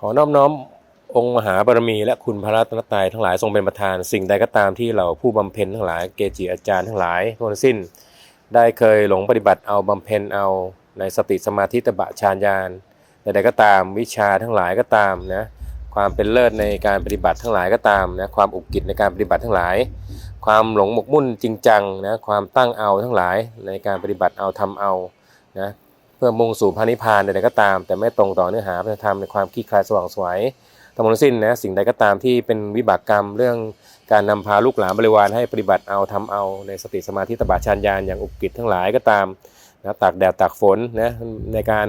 ขอนอบน้อมองค์มหาบารมีและคุณพระรัตนตรัยทั้งหลายทรงเป็นประธาน สิ่งใดก็ตามที่เราผู้บำเพ็ญทั้งหลายเกจิอาจารย์ทั้งหลายทั้งสิ้น ได้เคยหลงปฏิบัติเอาบำเพ็ญเอาในสติสมาธิตบะฌานญาณใดๆก็ตามวิชาทั้งหลายก็ตามนะความเป็นเลิศในการปฏิบัติทั้งหลายก็ตามนะความอุกิจในการปฏิบัติทั้งหลาย ความหลงหมกมุ่นจริงจังนะความตั้งเอาทั้งหลายในการปฏิบัติเอาทำเอานะ เพื่อมุ่งสู่พระนิพพานใดๆก็ตาม แต่ไม่ตรงต่อเนื้อหาพระธรรมในความขี้คลายสว่างสวยทั้งหมดสิ้นนะสิ่งใดก็ตามที่เป็นวิบากกรรมเรื่องการนำพาลูกหลานบริวารให้ปฏิบัติเอาทำเอาในสติสมาธิตบะฌานญาณอย่างอุกิจทั้งหลายก็ตามนะตากแดดตากฝนนะในการ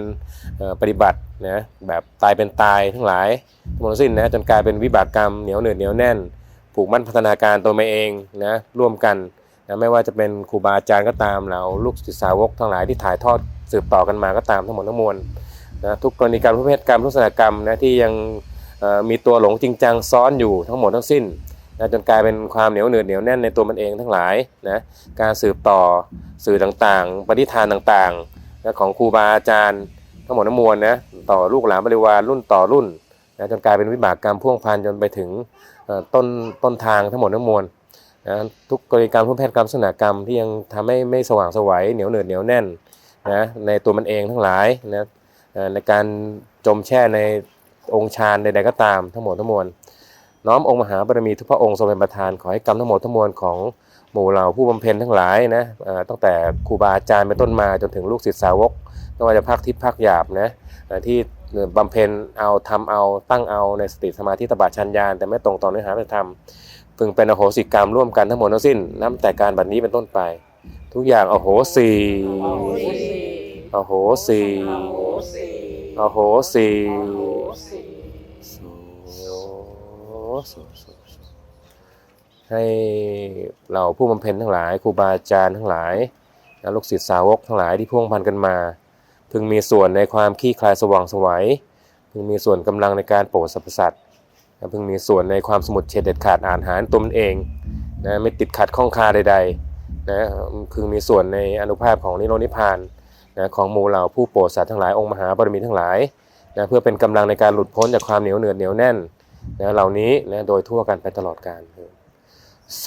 ปฏิบัตินะแบบตายเป็นตายทั้งหลายทั้งหมดสิ้นนะจนกลายเป็นวิบากกรรมเหนียวเหนืดเหนียวแน่น ผูกมั่นพัฒนาการตัวมาเองนะร่วมกันนะไม่ว่าจะเป็นครูบาอาจารย์ก็ตามเราลูกศิษย์สาวกทั้งหลายที่ถ่ายทอด สืบต่อกันมาก็ตามทั้งหมดทั้งมวลนะทุกกรณีการประเภทกรรมทุกศาสนกรรมนะที่ยังมีตัวหลงจริงจังซ้อนอยู่ทั้งหมดทั้งสิ้นนะจนกลายเป็นความเหนียวเหนืดเหนียวแน่นในตัวมันเองทั้งหลายนะการสืบต่อสื่อต่างๆ ปฏิทานต่างๆนะของครูบาอาจารย์ ทั้งหมดทั้งมวลนะต่อลูกหลานบริวารรุ่นต่อรุ่นนะจนกลายเป็นวิบากกรรมพ่วงพันจนไปถึงต้นต้นทางทั้งหมดทั้งมวลนะทุกกรณีการพุ่มแพทย์กรรมสนากรรมที่ยังทำให้ไม่สว่างสวัยเหนียวเหนืดเหนียวแน่น นะในตัวมันเองทั้งหลายนะในการจมแช่ในองค์ฌานใดๆก็ตามทั้งหมดทั้งมวลน้อมองค์มหาบารมีทุกพระองค์ทรงเป็นประธานขอให้กรรมทั้งหมดทั้งมวลของหมู่เหล่าผู้บำเพ็ญทั้งหลายนะตั้งแต่ครูบาอาจารย์เป็นต้นมาจนถึงลูกศิษย์สาวกไม่ว่าจะภาคทิพย์ภาคหยาบนะที่บำเพ็ญเอาทำเอาตั้งเอาในสติสมาธิตบะชัญญาแต่ไม่ตรงต่อเนื้อหาพระธรรมพึงเป็นอโหสิกรรมร่วมกันทั้งหมดทั้งสิ้นนับแต่การบัดนี้เป็นต้นไป ทุกอย่างอโหสิอโหสิอโหสิให้เราผู้บำเพ็ญทั้งหลายครูบาอาจารย์ทั้งหลายและลูกศิษย์สาวกทั้งหลายที่พ่วงพันกันมา พึงมีส่วนในความขี้คลายสว่างสวัยพึงมีส่วนกำลังในการโปรดสรรพสัตว์นะพึงมีส่วนในความสมุดเฉดเด็ดขาดอ่านหารตัวมันเองนะไม่ติดขัดข้องคาใด ๆ นะพึงมีส่วนในอนุภาพของนิโรธนิพพานนะของหมู่เหล่าผู้โปรดสัตว์ทั้งหลายองค์มหาบารมีทั้งหลายนะเพื่อเป็นกำลังในการหลุดพ้นจากความเหนียวเหนือดเหนียวแน่นนะเหล่านี้นะโดยทั่วกันไปตลอดกาลโซ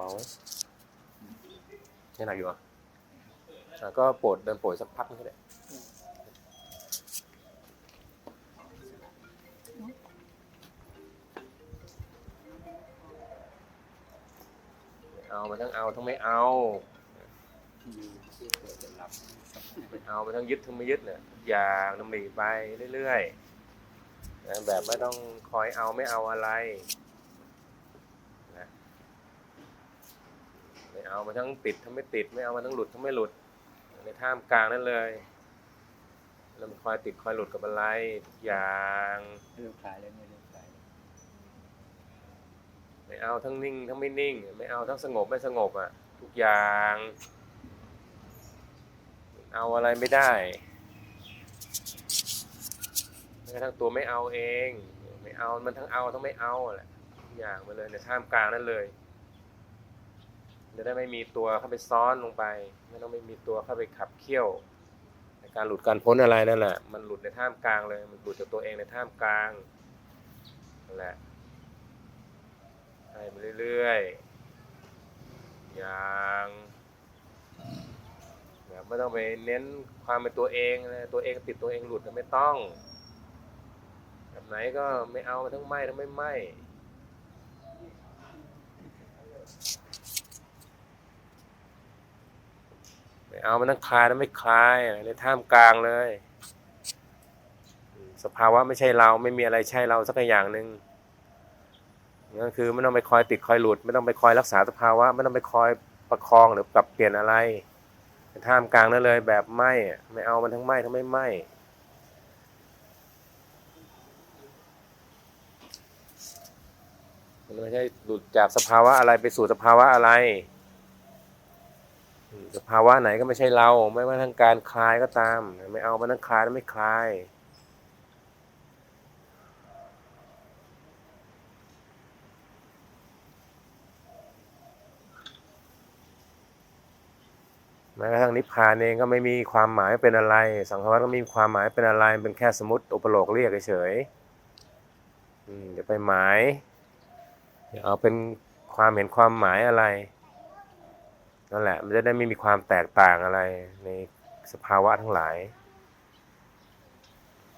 เบาไหมยังหนักอยู่อะอะก็ปรดเดินปรดสักพักนึงก็ได้เอามาทั้งเอาทั้งไม่เอาไม่เอามาทั้งยึดทั้งไม่ยึดเนี่ยอย่างนำหนีไปเรื่อยๆแบบไม่ต้องคอยเอาไม่เอาอะไรนะไม่ เอามาทั้งติดทั้งไม่ติด ไม่เอามาทั้งหลุดทั้งไม่หลุด ในท่ามกลางนั่นเลยแล้วมันคอยติดคอยหลุดกับอะไรทุกอย่างเริ่มคลายแล้วไม่เริ่มคลายแล้วไม่เอาทั้งนิ่ง ทั้งไม่นิ่ง ไม่เอาทั้งสงบไม่สงบอะ ทุกอย่าง เอาอะไรไม่ได้แม้กระทั่งตัวไม่เอาเอง ไม่เอามันทั้งเอาทั้งไม่เอาแหละทุกอย่างมาเลยในท่ามกลางนั่นเลย จะได้ไม่มีตัวเข้าไปซ้อนลงไป ไม่ต้องไม่มีตัวเข้าไปขับเคี่ยว ในการหลุดการพ้นอะไรนั่นแหละ มันหลุดในท่ามกลางเลย มันหลุดจากตัวเองในท่ามกลางนั่นแหละให้ไปเรื่อยๆ อย่างแบบไม่ต้องไปเน้นความเป็นตัวเองนะตัวเองติดตัวเองหลุดนะไม่ต้อง แบบไหนก็ไม่เอาทั้งไม่ทั้งไม่ไม่ไม่ เอามันทั้งคลายทั้งไม่คลายในท่ามกลางเลย สภาวะไม่ใช่เราไม่มีอะไรใช่เราสักอย่างหนึ่งนั่นคือไม่ต้องไปคอยติดคอยหลุด ไม่ต้องไปคอยรักษาสภาวะ ไม่ต้องไปคอยประคองหรือปรับเปลี่ยนอะไรท่ามกลางนั่นเลยแบบไม่ไม่เอามันทั้งไม่ทั้งไม่ไม่มันไม่ใช่หลุดจากสภาวะอะไรไปสู่สภาวะอะไร สภาวะไหนก็ไม่ใช่เรา ไม่ว่าทั้งการคลายก็ตาม ไม่เอามาทั้งคลายแล้วไม่คลาย แม้กระทั่งนิพพานเองก็ไม่มีความหมายเป็นอะไร สังขารก็ไม่มีความหมายเป็นอะไร เป็นแค่สมมติอุปโลกเรียกเฉยอย่าไปหมายอย่าเอาเป็นความเห็นความหมายอะไร นั่นแหละ มันจะได้ไม่มีความแตกต่างอะไรในสภาวะทั้งหลาย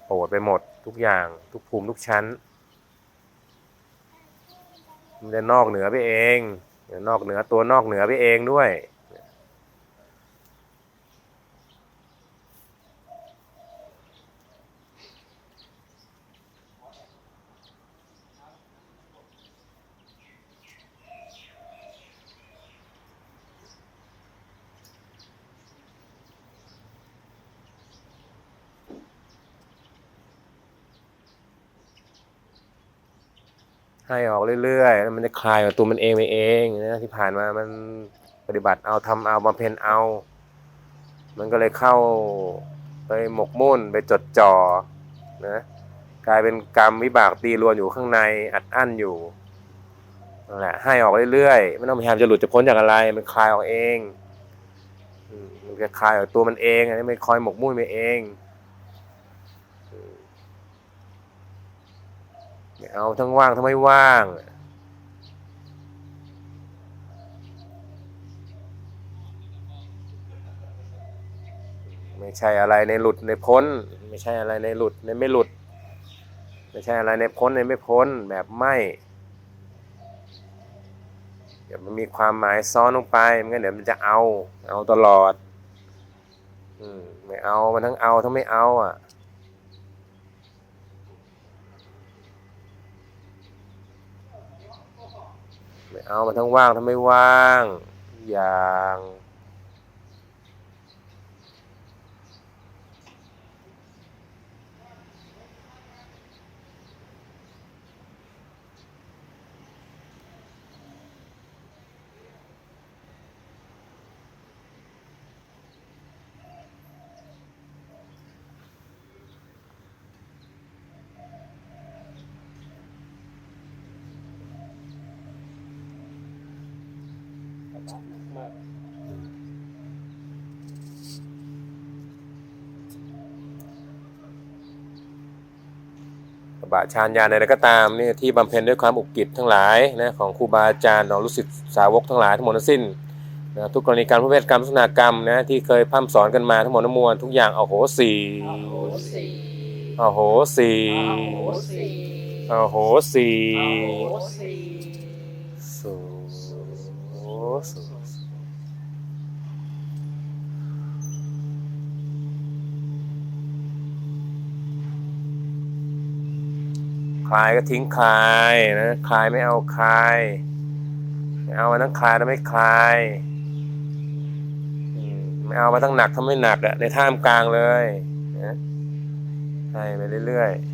โปรดไปหมดทุกอย่าง ทุกภูมิทุกชั้น มันจะนอกเหนือไปเอง นอกเหนือตัวนอกเหนือไปเองด้วย ให้ออกเรื่อยๆแล้วมันจะคลายออกตัวมันเองไปเองนะที่ผ่านมามันปฏิบัติเอาทำเอาบำเพ็ญเอา มันก็เลยเข้าไปหมกมุ่นไปจดจ่อนะกลายเป็นกรรมวิบากตีรวนอยู่ข้างในอัดอั้นอยู่นั่นแหละให้ออกเรื่อยๆไม่ต้องพยายามจะหลุดจะพ้นจากอะไร มันคลายออกเองมมันจะคลายออกตัวมันเองอันนี้ไม่คอยหมกมุ่นไปเองอืม ไม่ เอาทั้งว่างทั้งไม่ว่าง ไม่ใช่อะไรในหลุดในพ้น ไม่ใช่อะไรในหลุดในไม่หลุด ไม่ใช่อะไรในพ้นในไม่พ้นแบบไม่เดี๋ยวมันมีความหมายซ้อนลงไปมันงั้นเดี๋ยวมันจะเอา เอาตลอด อืมไม่เอามันทั้งเอาทั้งไม่เอาอะ เอามันทั้งว่างทั้งไม่ว่าง อย่าง บาชานญาณอะไรก็ตามนี่ที่บำเพ็ญด้วยความอุกฤษทั้งหลายนะของครูบาอาจารย์ของลูกศิษย์สาวกทั้งหลายทั้งหมดทั้งสิ้นนะทุกกรณีการพุทธเวทกรรมลักษณะกรรมนะที่เคยพร่ำสอนกันมาทั้งหมดทั้งมวลทุกอย่างเอาโหสีโหสีเอาโหสีโหสีเอาโหสีโหสี สูสูคลายก็ทิ้งคลายนะคลายไม่เอาคลายไม่เอามาทั้งคลายแล้วไม่คลายไม่เอามาทั้งหนักทั้งไม่หนักอะในท่ามกลางเลยนะให้ไปเรื่อยๆ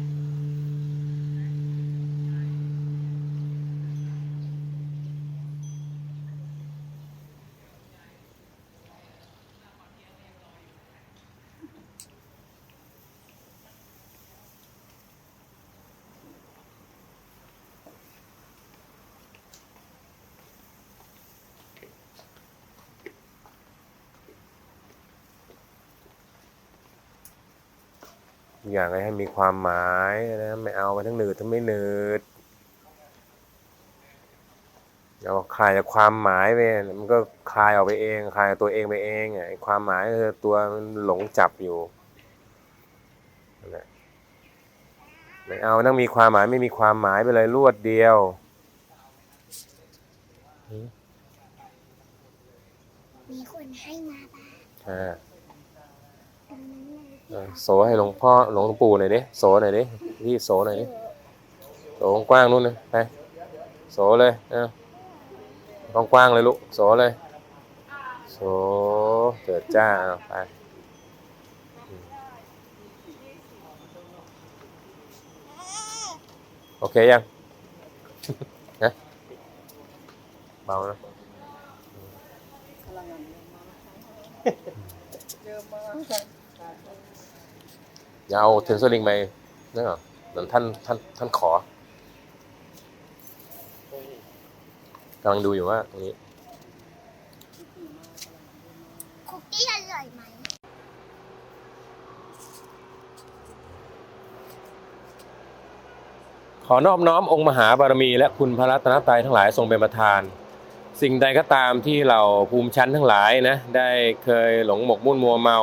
อย่างก็ให้มีความหมายนะไม่เอามาทั้งหนืดทั้งไม่หนืดเอาคลายจากความหมายไปมันก็คลายออกไปเองคลายตัวเองไปเองอะไอ้ความหมายก็คือตัวมันหลงจับอยู่นั่นแหละไม่เอาต้องมีความหมายไม่มีความหมายไปเลยรวดเดียวมีคนให้มาบ้าง โสให้หลวงพ่อหลวงปู่หน่อยดิโสหน่อยดิพี่โสหน่อยดิโสกว้างนู่นนะไปโสเลยเอ่กว้างๆเลยลูกโสเลยโสเจิดจ้าไปโอเคยังนะเบานะเยอะมากเยอะมา อย่าเอาเทนเซอร์ลิงไปนั่นเหรอเหมือนท่านท่านท่านขอกำลังดูอยู่ว่าตรงนี้ คุกกี้อร่อยไหมขอนอบน้อมองค์มหาบารมีและคุณพระรัตนตรัยทั้งหลายทรงเป็นประธาน สิ่งใดก็ตามที่เราภูมิชั้นทั้งหลายนะ ได้เคยหลงหมกมุ่นมัวเมา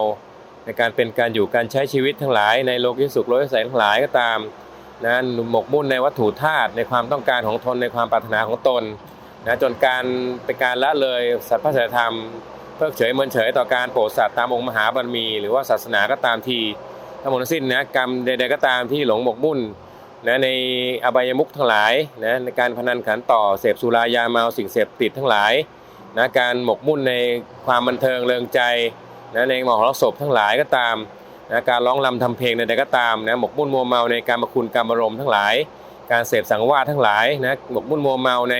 ในการเป็นการอยู่การใช้ชีวิตทั้งหลายในโลกิสุขโลกิสัยทั้งหลายก็ตามนะหมกมุ่นในวัตถุธาตุในความต้องการของตนในความปรารถนาของตนนะจนการเป็นการละเลยสัตว์พระศีลธรรม เพิกเฉยเมินเฉยต่อการโปรดสัตว์ตามองค์มหาบารมี หรือว่าศาสนาก็ตามทีทั้งหมดสิ้นนะกรรมใดๆก็ตามที่หลงหมกมุ่นนะในอบายมุขทั้งหลายนะในการพนันขันต่อเสพสุรายาเมาสิ่งเสพติดทั้งหลายนะการหมกมุ่นในความบันเทิงเริงใจ นะในมหรสพทั้งหลายก็ตามนะการร้องรำทำเพลงใดๆก็ตามนะหมกมุ่นมัวเมาในการมาคุณกรรมารมณ์ทั้งหลาย การเสพสังวาสทั้งหลายนะหมกมุ่นมัวเมาใน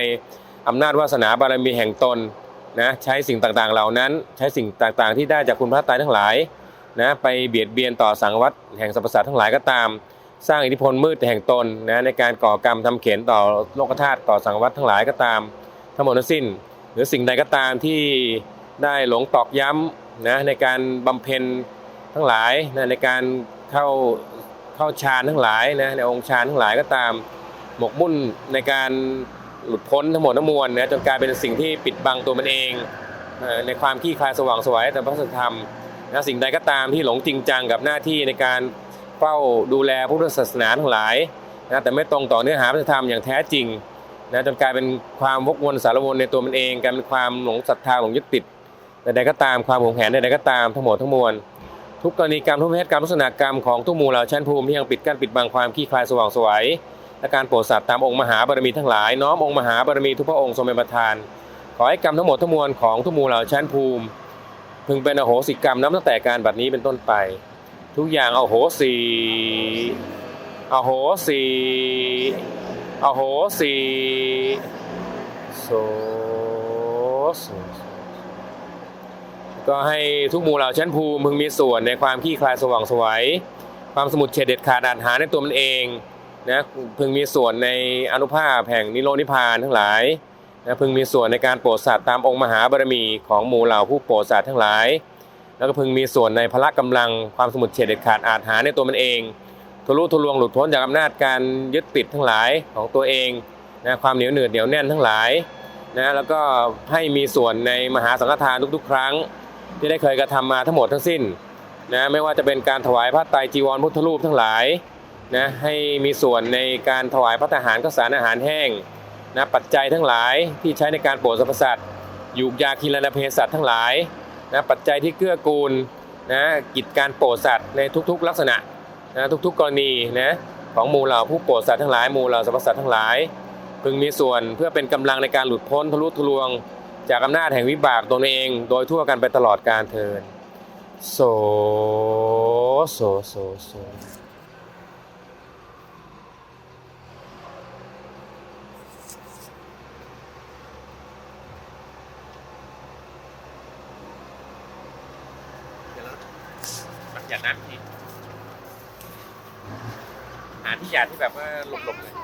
อำนาจวาสนาบารมีแห่งตนนะใช้สิ่งต่างๆเหล่านั้น ใช้สิ่งต่างๆ ที่ได้จากคุณพระตายทั้งหลายนะไปเบียดเบียนต่อสังวัตแห่งสรรพสัตว์ทั้งหลายก็ตาม สร้างอิทธิพลมืดแห่งตนนะในการก่อกรรมทำเข็นต่อโลกธาตุต่อสังวัตทั้งหลายก็ตาม ทั้งหมดทั้งสิ้น หรือสิ่งใดก็ตามที่ได้หลงตอกย้ำ นะในการบำเพ็ญทั้งหลายนะในการเข้าเข้าฌานทั้งหลายนะในองค์ฌานทั้งหลายก็ตามหมกมุ่นในการหลุดพ้นทั้งหมดทั้งมวลนะจนกลายเป็นสิ่งที่ปิดบังตัวมันเองในความขี้คลายสว่างสวยแต่พระสัทธรรมนะสิ่งใดก็ตามที่หลงจริงจังกับหน้าที่ในการเฝ้าดูแลพุทธศาสนาทั้งหลายนะแต่ไม่ตรงต่อเนื้อหาพระธรรมอย่างแท้จริงนะจนกลายเป็นความวกวนสารวนในตัวมันเองกลายเป็นความหลงศรัทธาหลงยึดติด ใดๆก็ตามความหวงแหนใดๆก็ตามทั้งหมดทั้งมวลทุกกรณีกรรมทุกเพศกรรมทุกษณะกรรมของทุกหมู่เหล่าชั้นภูมิที่ยังปิดกั้นปิดบังความขี้คลายสว่างสวยและการโปรดสัตว์ตามองค์มหาบารมีทั้งหลายน้อมองค์มหาบารมีทุกพระองค์ทรงเป็นประธาน ขอให้กรรมทั้งหมดทั้งมวลของทุกหมู่เหล่าชั้นภูมิ พึงเป็นอโหสิกรรมนับตั้งแต่การบัดนี้เป็นต้นไป ทุกอย่างอโหสีอโหสีอโหสีโสโสโส ก็ให้ทุกหมู่เหล่าชั้นภูมิพึงมีส่วนในความขี้คลายสว่างสวยความสมุดเฉดเด็ดขาดอาจหาในตัวมันเองนะพึงมีส่วนในอนุภาพแห่งนิโรนิพานทั้งหลายนะพึงมีส่วนในการโปรดสัตว์ตามองค์มหาบารมีของหมู่เหล่าผู้โปรดสัตว์ทั้งหลาย แล้วก็พึงมีส่วนในพละกำลังความสมุดเฉดเด็ดขาดอาจหาในตัวมันเองทะลุทะลวงหลุดพ้นจากอำนาจการยึดติดทั้งหลายของตัวเองนะความเหนียวเหนือดเหนียวแน่นทั้งหลายนะแล้วก็ให้มีส่วนในมหาสังฆทานทุกๆ ครั้ง ที่ได้เคยกระทำมาทั้งหมดทั้งสิ้นนะไม่ว่าจะเป็นการถวายพระไตรจีวรพุทธรูปทั้งหลายนะให้มีส่วนในการถวายพระทหารข้าวสารอาหารแห้งนะปัจจัยทั้งหลายที่ใช้ในการโปรดสรรพสัตว์ยูกยาคีรณเภสัชทั้งหลายนะปัจจัยที่เกื้อกูลนะกิจการโปรดสัตว์ในทุกๆลักษณะนะทุกๆกรณีนะของหมู่เหล่าผู้โปรดสัตว์ทั้งหลายหมู่เหล่าสรรพสัตว์ทั้งหลาย พึงมีส่วนเพื่อเป็นกำลังในการหลุดพ้นทะลุทะลวง จากอำนาจแห่งวิบากตนเอง โดยทั่วกันไปตลอดการเทินโสโสโสโสหยาดน้ำทีหาที่หยาดที่แบบว่าหลบๆเลย